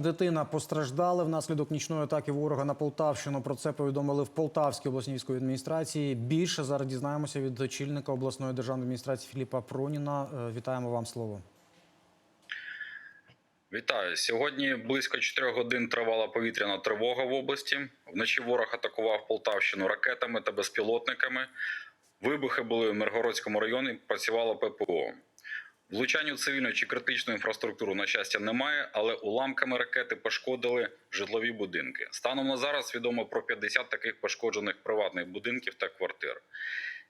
Дитина постраждала внаслідок нічної атаки ворога на Полтавщину. Про це повідомили в Полтавській обласній військовій адміністрації. Більше зараз дізнаємося від очільника обласної державної адміністрації Філіпа Проніна. Е, Вітаємо вам слово. Вітаю. Сьогодні близько 4 годин тривала повітряна тривога в області. Вночі ворог атакував Полтавщину ракетами та безпілотниками. Вибухи були в Миргородському районі. Працювало ППО. Влучань у цивільну чи критичну інфраструктуру, на щастя, немає, але уламками ракети пошкодили житлові будинки. Станом на зараз відомо про 50 таких пошкоджених приватних будинків та квартир.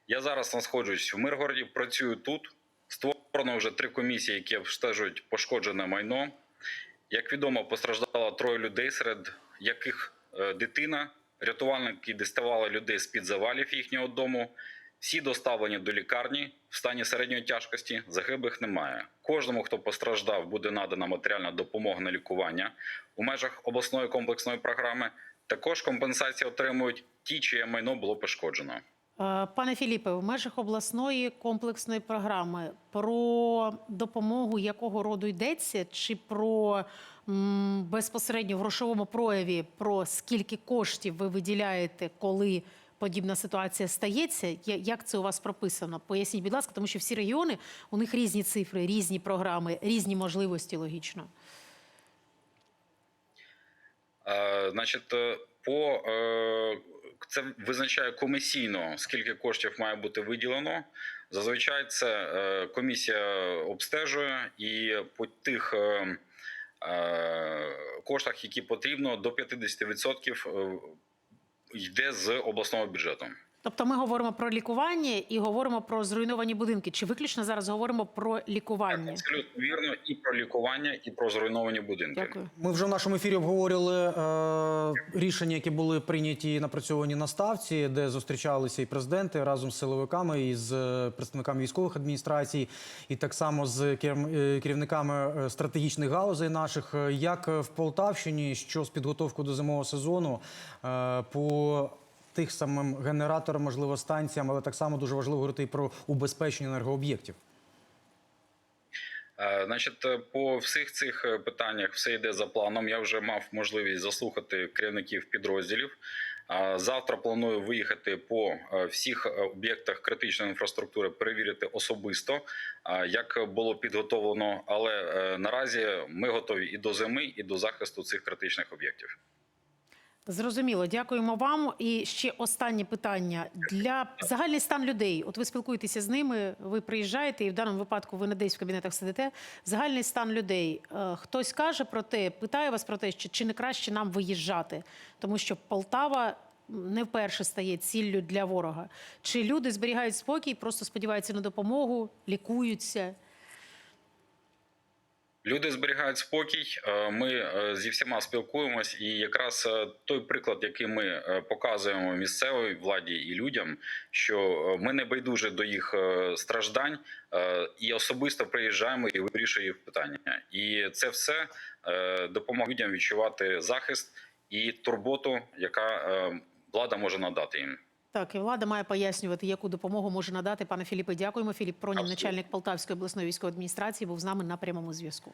Я зараз знаходжусь в Миргороді, працюю тут. Створено вже три комісії, які обстежують пошкоджене майно. Як відомо, постраждало троє людей, серед яких е, дитина. Рятувальники діставали людей з під завалів їхнього дому. Всі доставлені до лікарні в стані середньої тяжкості. Загиблих немає. Кожному, хто постраждав, буде надана матеріальна допомога на лікування у межах обласної комплексної програми. Також компенсації отримують ті, чиє майно було пошкоджено. Е, Пане Філіпе, в межах обласної комплексної програми про допомогу якого роду йдеться, чи про м, безпосередньо в грошовому прояві про скільки коштів ви виділяєте, коли подібна ситуація стається? Як це у вас прописано? Поясніть, будь ласка, тому що всі регіони у них різні цифри, різні програми, різні можливості логічно. Е, Значить, е, по е, це визначає комісійно, скільки коштів має бути виділено. Зазвичай це комісія обстежує, і по тих коштах, які потрібно, до 50% е, йде з обласного бюджету. Тобто ми говоримо про лікування і говоримо про зруйновані будинки. Чи виключно зараз говоримо про лікування? Абсолютно вірно, і про лікування, і про зруйновані будинки. Дякую. Ми вже в нашому ефірі обговорювали е, рішення, які були прийняті і напрацьовані на ставці, де зустрічалися і президенти разом з силовиками, і з е, представниками військових адміністрацій, і так само з е, керівниками е, стратегічних галузей наших. Як в Полтавщині, що з підготовкою до зимового сезону е, по тих самим генераторам, можливо, станціям, але так само дуже важливо говорити і про убезпечення енергооб'єктів. Е, Значить, е, по всіх цих е, питаннях все йде за планом. Я вже мав можливість заслухати керівників підрозділів. Завтра планую виїхати по всіх об'єктах критичної інфраструктури, перевірити особисто, як було підготовлено. Але наразі ми готові і до зими, і до захисту цих критичних об'єктів. Зрозуміло, дякуємо вам. І ще останнє питання для загальний стан людей. От ви спілкуєтеся з ними, ви приїжджаєте, і в даному випадку ви не десь в кабінетах сидите. Загальний стан людей. Е, Хтось каже про те, питає вас про те, що чи не краще нам виїжджати, тому що Полтава. Не вперше стає ціллю для ворога. Чи люди зберігають спокій, просто сподіваються на допомогу, лікуються? Люди зберігають спокій. е, Ми е, зі всіма спілкуємось, і якраз е, той приклад, який ми показуємо місцевій владі і людям, що ми не байдужі до їх страждань, і особисто приїжджаємо і вирішуємо їх питання. І це все допомагає людям відчувати захист і турботу, яка влада може надати їм. Так, і влада має пояснювати, яку допомогу може надати. Пане Філіпе, дякуємо. Філіп Пронін, начальник Полтавської обласної військової адміністрації, був з нами на прямому зв'язку.